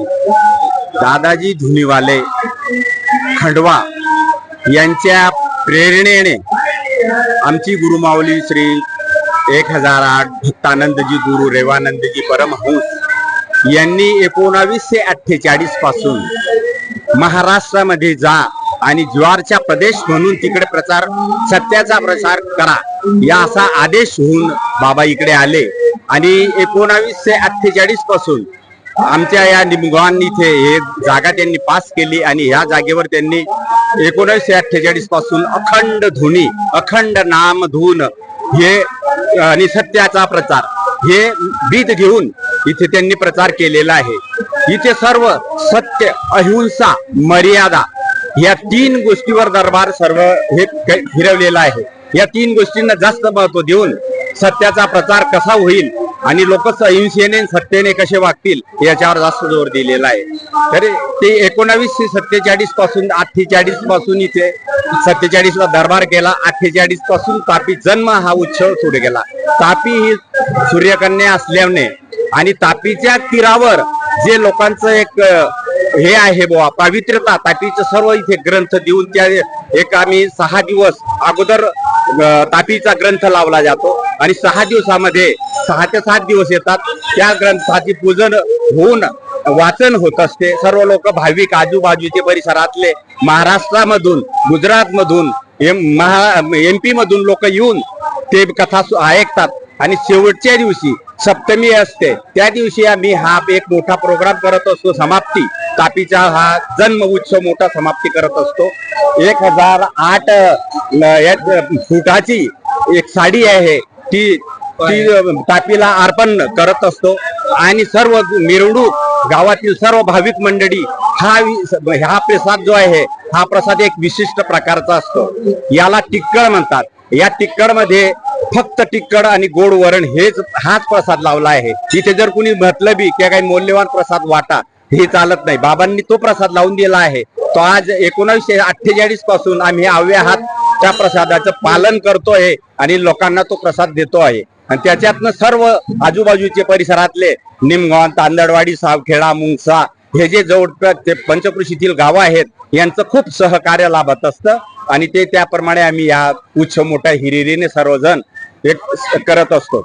दादाजी धुनीवाले खंडवा यांच्या प्रेरणेने आमची गुरुमाऊली श्री एक हजार आठ भक्तानंदजी गुरु रेवानंदजी परमहंस यांनी एकोणावीसशे अठ्ठेचाळीसपासून महाराष्ट्रामध्ये जा आणि ज्वारच्या प्रदेश म्हणून तिकडे प्रचार सत्याचा प्रसार करा या असा आदेश होऊन बाबा इकडे आले. आणि एकोणावीसशे अठ्ठेचाळीसपासून आमच्या या निमगान इथे हे जागा त्यांनी पास केली आणि ह्या जागेवर त्यांनी एकोणीसशे अठ्ठेचाळीसपासून अखंड धुनी अखंड नाम धुन हे आणि सत्याचा प्रचार हे बीत घेऊन इथे त्यांनी प्रचार केलेला आहे. इथे सर्व सत्य अहिंसा मर्यादा या तीन गोष्टीवर दरबार सर्व हे फिरवलेला आहे. या तीन गोष्टींना जास्त महत्त्व देऊन सत्याचा प्रचार कसा होईल आणि लोक अहिंसेने सत्तेने कसे वागतील याच्यावर जास्त जोर दिलेला आहे. तर ते एकोणावीसशे सत्तेचाळीसपासून अठ्ठेचाळीसपासून इथे सत्तेचाळीसला दरबार केला अठ्ठेचाळीसपासून तापी जन्म हा उत्सव सुरू केला. तापी ही सूर्यकन्या असल्याने आणि तापीच्या तीरावर जे लोकांचं एक हे आहे बुवा पवित्रता तापीचे सर्व इथे ग्रंथ देऊन त्या एक आम्ही सहा दिवस अगोदर तापीचा ग्रंथ लावला जातो. आणि सहा दिवसामध्ये सहा ते सात दिवस येतात. त्या ग्रंथाची पूजन होऊन वाचन होत असते. सर्व लोक भाविक आजूबाजूचे परिसरातले महाराष्ट्रामधून गुजरातमधून एम महा एम पी मधून लोक येऊन ते कथा सु- ऐकतात. आणि शेवटच्या दिवशी सप्तमी असते. त्या दिवशी आम्ही हा एक मोठा प्रोग्राम करत असतो समाप्ती. तापीचा हा जन्म उत्सव मोठा समाप्ती करत असतो. एक हजार आठ फुटाची एक साडी आहे. ती ती तापीला अर्पण करत असतो. आणि सर्व मिरवणूक गावातील सर्व भाविक मंडळी हा हा प्रसाद जो आहे हा प्रसाद एक विशिष्ट प्रकारचा असतो. याला टिक्कळ म्हणतात. या टिक्कळमध्ये फक्त टिक्कड आणि गोड वरण हेच हाच प्रसाद लावला आहे. इथे जर कुणी म्हटलं बी की काही मौल्यवान प्रसाद वाटा हे चालत नाही. बाबांनी तो प्रसाद लावून दिला आहे. तो आज एकोणीसशे अठ्ठेचाळीसपासून आम्ही हव्या हात त्या प्रसादाचं पालन करतोय आणि लोकांना तो प्रसाद देतो आहे आणि त्याच्यातनं सर्व आजूबाजूचे परिसरातले निमगाव तांदळवाडी सावखेडा मुंगसा हे जे जवळपास ते पंचकृषीतील गावं आहेत यांचं खूप सहकार्य लाभत असतं. आणि ते त्याप्रमाणे आम्ही या उच्च मोठ्या हिरिरीने सर्वजण एक करत असतो.